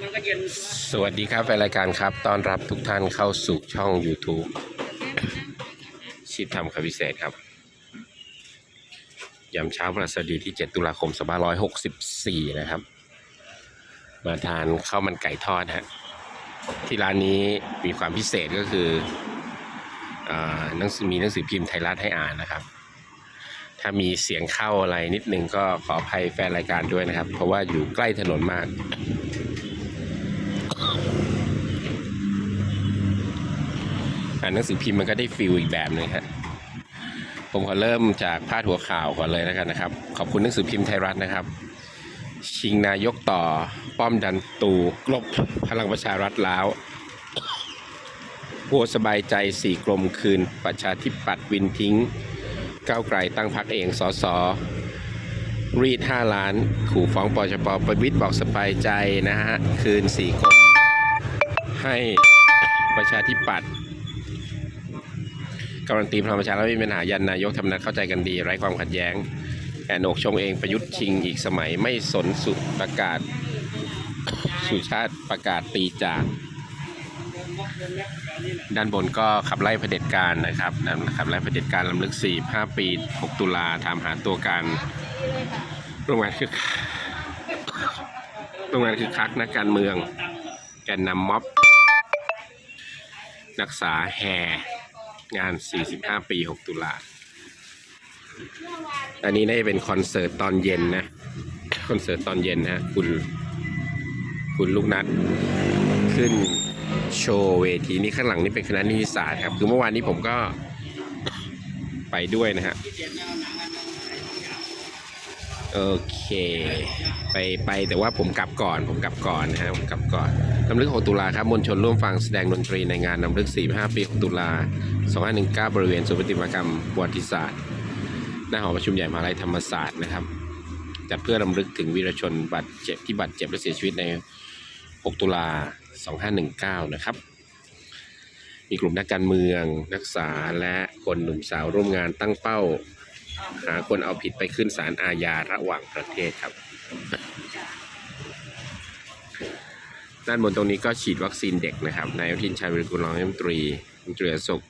มันก็เย็นสวัสดีครับแฟนรายการครับ ต้อนรับทุกท่านเข้าสู่ช่อง YouTube ชิดทำคำพิเศษครับยามเช้าพฤหัสบดีที่ 7 ตุลาคม 2564 นะครับ มาทานข้าวมันไก่ทอดฮะที่ร้านนี้มีความพิเศษก็คืออาหนังสือมีหนังสือพิมพ์ไทยรัฐให้อ่านนะครับ ถ้ามีเสียงเข้าอะไรนิดนึงก็ขออภัยแฟนรายการด้วยนะครับ เพราะว่าอยู่ใกล้ถนนมากานหนังสือพิมพ์มันก็ได้ฟิลอีกแบบหนึ่งฮะผมขอเริ่มจากพาดหัวข่าวก่อนเลยแล้วกันนะครับ ขอบคุณหนังสือพิมพ์ไทยรัฐนะครับ ชิงนายกต่อป้อมดันตูกลบพลังประชารัฐแล้วโหวสบายใจสี่กลมคืน ประชาธิปัตย์วินทิ้ง ก้าวไกลตั้งพักเองสอสอรีด 5 ล้าน ขู่ฟ้องปชปประวิตรบอกสบายใจนะฮะ คืนสี่กลมให้ประชาธิปัตย์ การันตีพลังประชารัฐไม่มีปัญหายันนายกทำนัดเข้าใจกันดีไร้ความขัดแย้งแอนอกชงเองประยุทธ์ชิงอีกสมัยไม่สนสุประกาศ สุชาติประกาศตีจากด้านบนก็ขับไล่เผด็จการนะครับขับไล่เผด็จการลำลึก 4 5 ปี 6 ตุลาถามหาตัวการโรงงานคือโรงงานคือคักนักการเมือง แกนนำม็อบ นักษาแห่ งาน 45 ปี 6 ตุลา อันนี้น่าจะเป็นคอนเสิร์ตตอนเย็นนะ คอนเสิร์ตตอนเย็นนะคุณ คุณลูกนัดขึ้นโชว์เวทีนี้ข้างหลังนี่เป็นคณะนิติศาสตร์ครับ คือเมื่อวานนี้ผมก็ไปด้วยนะฮะโอเค ไปไปแต่ว่าผมกลับก่อน ผมกลับก่อนนะฮะผมกลับก่อน ลำลึก 6 ตุลาครับมวลชนร่วมฟังแสดงดนตรีในงานลำลึก 45 ปี 6 ตุลา 2519 บริเวณศูนย์ปฏิมากรรมประวัติศาสตร์ หน้าหอประชุมใหญ่มหาลัยธรรมศาสตร์นะครับจัดเพื่อรำลึกถึงวีรชนบาดเจ็บที่บาดเจ็บและเสียชีวิตใน 6 ตุลา 2519 นะครับ มีกลุ่มนักการเมือง นักศึกษาและคนหนุ่มสาวร่วมงานตั้งเป้า หาคนเอาผิดไปขึ้นศาลอาญาระหว่างประเทศครับ ด้านบนตรงนี้ก็ฉีดวัคซีนเด็กนะครับนายอนุทินชาญวิรุฬกุลรองรัฐมนตรีรัฐมนตรีสุข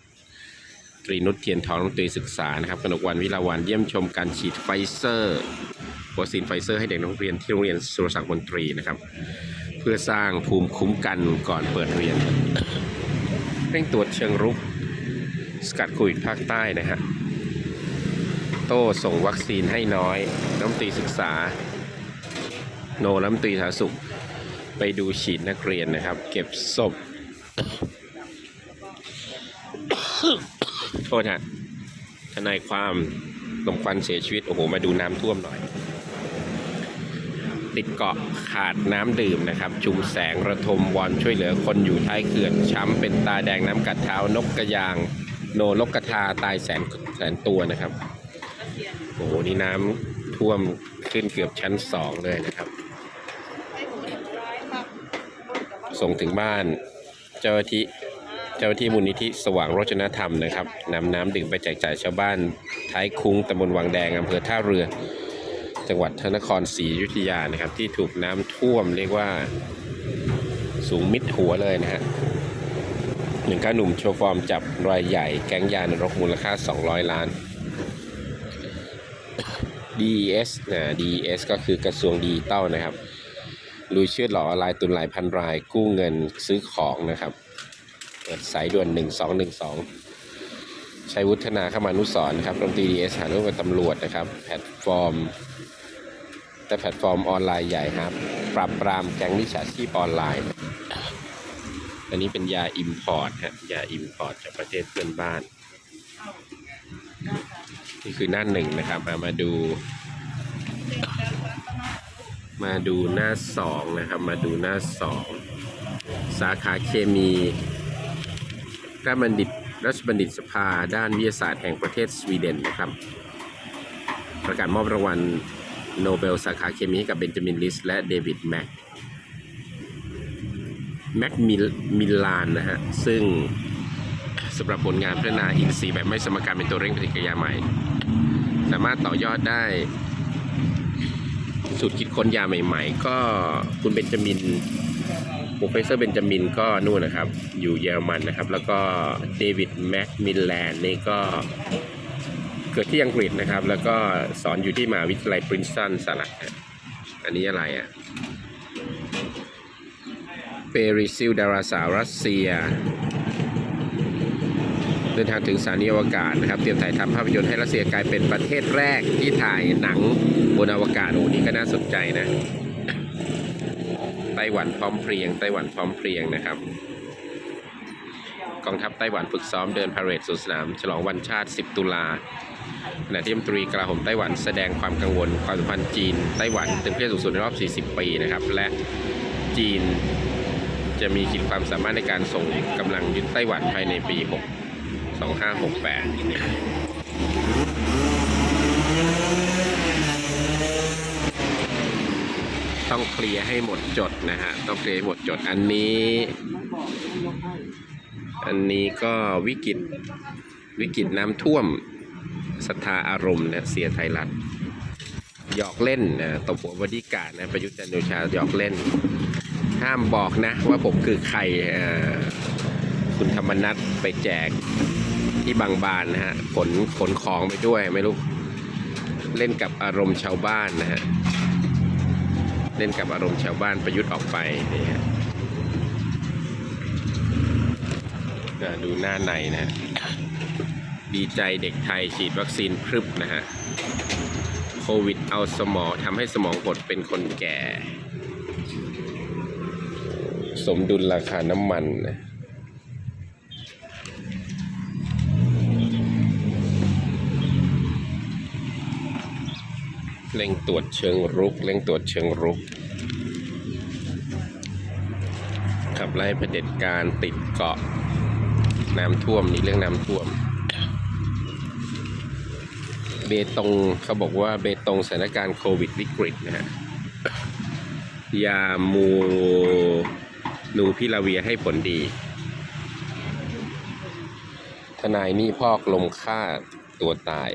ตรีนุชเทียนทองรัฐมนตรีศึกษานะครับกนกวันวิลาวันเยี่ยมชมการฉีดไฟเซอร์วัคซีนไฟเซอร์ให้เด็กนักเรียนที่โรงเรียนสุรศักดิ์มนตรีนะครับ เพื่อสร้างภูมิคุ้มกันก่อนเปิดเรียนเร่งตรวจเชิงรุกสกัดโควิดภาคใต้นะฮะโต้ส่งวัคซีนให้น้อยน้ำตีศึกษา โนน้ำตีสาธารณสุข ไปดูฉีดนักเรียนนะครับ เก็บศพโทษฮะทนายความลมควันเสียชีวิต โอ้โห มาดูน้ำท่วมหน่อย ติดเกาะขาดน้ำดื่มนะครับ ชุมแสงระทมวอนช่วยเหลือคนอยู่ท้ายเขื่อน ช้ำเป็นตาแดงน้ำกัดเท้านกกระยาง โนนกกระทาตายแสนแสนตัวนะครับ โอ้โห นี่น้ำท่วมขึ้นเกือบชั้นสองเลยนะครับ ส่งถึงบ้าน เจ้าที่เจ้าหน้าที่มูลนิธิสว่างโรจนธรรมนะครับนำน้ำดื่มไปแจกจ่ายชาวบ้าน ท้ายคุ้งตำบลวังแดงอำเภอท่าเรือ จังหวัดพระนครศรีอยุธยานะครับ ที่ถูกน้ำท่วมเรียกว่าสูงมิดหัวเลยนะฮะหนึ่งก้าหนุ่มโชว์ฟอร์มจับรายใหญ่แก๊งยานรกมูลค่า 200 ล้าน DES นะ DES ก็คือกระทรวงดิจิตอลนะครับ ลุยเชื่อดหลอกอลน์ตุนหลายพันราย กู้เงินซื้อของนะครับ เปิดสายด่วน 1212ใช้วุฒนาเข้ามานุสรณ์นครับโรงตีดีเอสหาร่วมกับตำรวจนะครับ แพลตฟอร์ม แต่แพลตฟอร์มออนไลน์ใหญ่ครับ ปราบปรามแก๊งมิจฉาชีพออนไลน์ อันนี้เป็นยาอิมพอร์ตฮะยาอิมพอร์ตจากประเทศเพื่อนบ้าน นี่คือหน้าหนึ่งนะครับ มามาดู มาดูหน้าสองนะครับ มาดูหน้าสองสาขาเคมีราชบัณฑิตราชบัณฑิตสภาด้านวิทยาศาสตร์แห่งประเทศสวีเดนนะครับ ประกาศมอบรางวัลโนเบลสาขาเคมีให้กับเบนจามินลิสและเดวิดแม็กแม็กมิลลานนะฮะ ซึ่งสำหรับผลงานพัฒนาอินทรีย์แบบไม่สมการเป็นตัวเร่งปฏิกิริยาใหม่ สามารถต่อยอดได้ สูตรคิดค้นยาใหม่ ๆ ก็คุณเบนจามินโปรเฟสเซอร์เบนจามินก็นู่นนะครับ อยู่เยอรมันนะครับ แล้วก็เดวิดแม็กมิลแลนนี่ก็เกิดที่อังกฤษนะครับ แล้วก็สอนอยู่ที่มหาวิทยาลัยปรินสตันสหรัฐอันนี้อะไรอะเปริซิลดาราสาวรัสเซีย เดินทางถึงสถานีอวกาศนะครับ เตรียมถ่ายทำภาพยนตร์ให้รัสเซียกลายเป็นประเทศแรกที่ถ่ายหนังบนอวกาศโอ้นี่ก็น่าสนใจนะไต้หวันพร้อมเพรียงไต้หวันพร้อมเพรียงนะครับ กองทัพไต้หวันฝึกซ้อมเดินพาเหรดสู่สนาม ฉลองวันชาติ 10 ตุลาขณะที่รัฐมตรีกลาโหมไต้หวันแสดงความกังวลความสัมพันธ์จีนไต้หวันตึงเครียดสูงสุดในรอบ 40 ปีนะครับ และจีนจะมีขีดความสามารถในการส่งกำลังยึดไต้หวันภายในปี 6 2568ต้องเคลียร์ให้หมดจดนะฮะ ต้องเคลียร์หมดจด อันนี้ อันนี้ก็วิกฤตวิกฤตน้ำท่วมศรัทธาอารมณ์นะเสียไทยรัฐหยอกเล่นนะตบหัวบดีการนะประยุทธ์จันทร์โอชาหยอกเล่น ห้ามบอกนะว่าผมคือใครคุณธรรมนัทไปแจก ที่บางบานนะฮะขนขนของไปด้วยไม่รู้เล่นกับอารมณ์ชาวบ้านนะฮะเล่นกับอารมณ์ชาวบ้านประยุทธ์ออกไปนี่ฮะดูหน้าในนะ ดีใจเด็กไทยฉีดวัคซีนพรึบนะฮะ โควิดเอาสมองทำให้สมองหดเป็นคนแก่ สมดุลราคาน้ำมันนะ เร่งตรวจเชิงรุกเร่งตรวจเชิงรุก ขับไล่เผด็จการติดเกาะน้ำท่วมนี่เรื่องน้ำท่วม เบตงเขาบอกว่าเบตงสถานการณ์โควิดวิกฤตนะฮะยามูนูพิลาเวียให้ผลดี ทนายนี่พอกลมฆ่าตัวตาย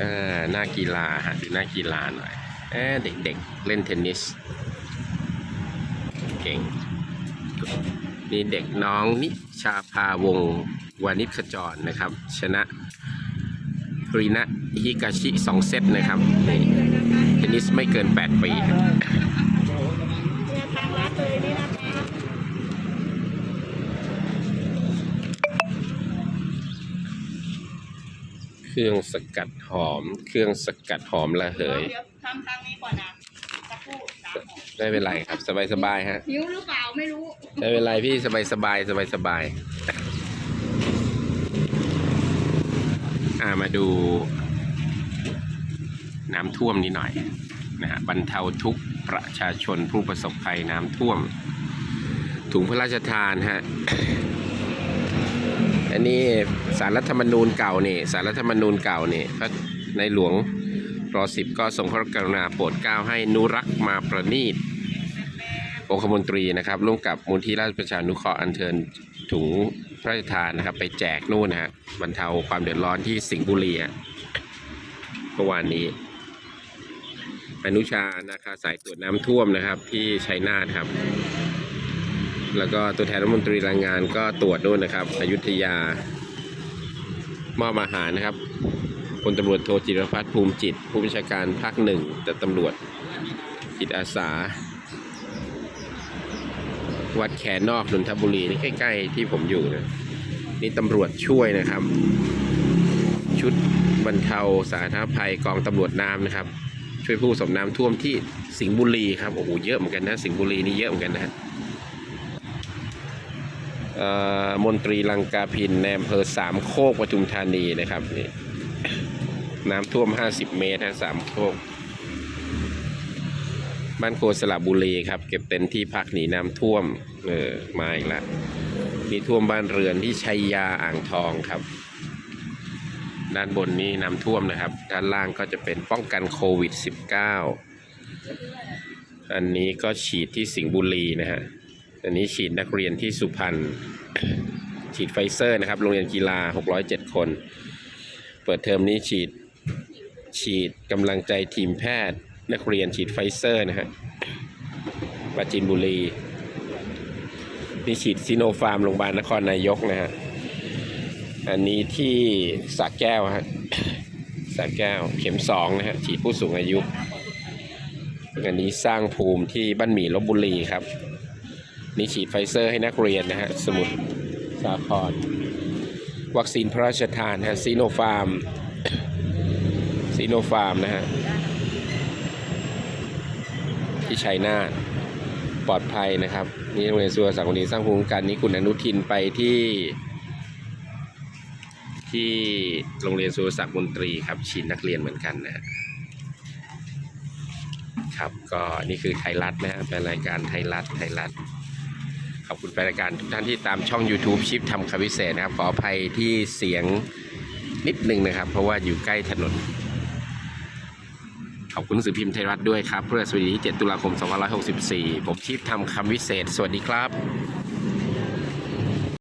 เออหน้ากีฬาฮะดูหน้ากีฬาหน่อยเออเด็กๆเล่นเทนนิส เก่งนี่เด็กน้องนิชาภาวงวานิพขจรนะครับ ชนะรีนะฮิกาชิสองเซตนะครับเทนนิสไม่เกิน 8 ปีครับ เนี่ยทางรัฐเลยนี่นะคะ เครื่องสกัดหอม เครื่องสกัดหอมระเหย เดี๋ยวทำทางนี้ก่อนนะสักครู่สามหกไม่เป็นไรครับสบายๆฮะ หิวหรือเปล่าไม่รู้ ไม่เป็นไรพี่สบายสบายสบายสบายอ่ามาดู น้ำท่วมนิดหน่อยนะฮะบรรเทาทุกข์ประชาชนผู้ประสบภัยน้ำท่วม ถุงพระราชทานฮะ อันนี้สารรัฐธรรมนูญเก่านี่สารรัฐธรรมนูญเก่านี่พระในหลวงรอสิบก็ทรงพระกรุณาโปรดเกล้าให้นุรักษ์มาประนีตองคมนตรีนะครับ ร่วมกับมูลที่ราชประชานุเคราะห์อัญเชิญถุงพระราชทานนะครับ ไปแจกนู่นนะฮะบรรเทาความเดือดร้อนที่สิงห์บุรีเมื่อวานนี้ อนุชานาคาสายตรวจน้ำท่วมนะครับ ที่ชัยนาทครับ แล้วก็ตัวแทนรัฐมนตรีแรงงานก็ตรวจด้วยนะครับ อยุธยามอบอาหารนะครับพลตำรวจโทจิรพัฒน์ภูมิจิต ผู้บัญชาการภาคหนึ่งแต่ตำรวจจิตอาสา วัดแขนนอกนนทบุรีนี่ใกล้ๆที่ผมอยู่นะนี่ตำรวจช่วยนะครับ ชุดบรรเทาสาธารณภัยกองตำรวจน้ำนะครับ ช่วยผู้สบน้ำท่วมที่สิงห์บุรีครับโอ้โหเยอะเหมือนกันนะ สิงห์บุรีนี่เยอะเหมือนกันนะ มนตรีลังกาพินในอำเภอสามโคกปทุมธานีนะครับนี่น้ำท่วม 50 เมตรนะสามโคก บ้านโคสระบุรีครับ เก็บเต็นท์ที่พักหนีน้ำท่วม เออมาอีกแล้วมีท่วมบ้านเรือนที่ชัยยาอ่างทองครับ ด้านบนนี้น้ำท่วมนะครับ ด้านล่างก็จะเป็นป้องกันโควิด -19 อันนี้ก็ฉีดที่สิงห์บุรีนะฮะ อันนี้ฉีดนักเรียนที่สุพรรณฉีดไฟเซอร์นะครับ โรงเรียนกีฬา 607 คน เปิดเทอมนี้ฉีดฉีดกำลังใจทีมแพทย์ นักเรียนฉีดไฟเซอร์นะฮะปราจีนบุรีนี่ฉีดซิโนฟาร์มโรงพยาบาลนครนายกนะฮะอันนี้ที่สระแก้วฮะสระแก้วเข็มสองนะฮะฉีดผู้สูงอายุ อันนี้สร้างภูมิที่บ้านหมี่ลบบุรีครับ นี่ฉีดไฟเซอร์ให้นักเรียนนะฮะสมุทรสาครวัคซีนพระราชทานฮะซีโนฟาร์มซีโนฟาร์มนะฮะที่ชัยนาทปลอดภัยนะครับ นี่โรงเรียนสุวรศักดิ์วณีสร้างภูมิคุ้มกันนี่คุณอนุทินไปที่ ที่โรงเรียนสุวรศักดิ์มนตรีครับฉีดนักเรียนเหมือนกันนะฮะครับก็นี่คือไทยรัฐนะฮะเป็นรายการไทยรัฐไทยรัฐ ขอบคุณแฟนรายการทุกท่านที่ตามช่อง YouTube ชิปทำคำพิเศษนะครับ ขออภัยที่เสียงนิดนึงนะครับ เพราะว่าอยู่ใกล้ถนน ขอบคุณหนังสือพิมพ์ไทยรัฐด้วยครับเพื่อสวัสดีที่ 7 ตุลาคม 2564 ผมชิปทำคำวิเศษ สวัสดีครับ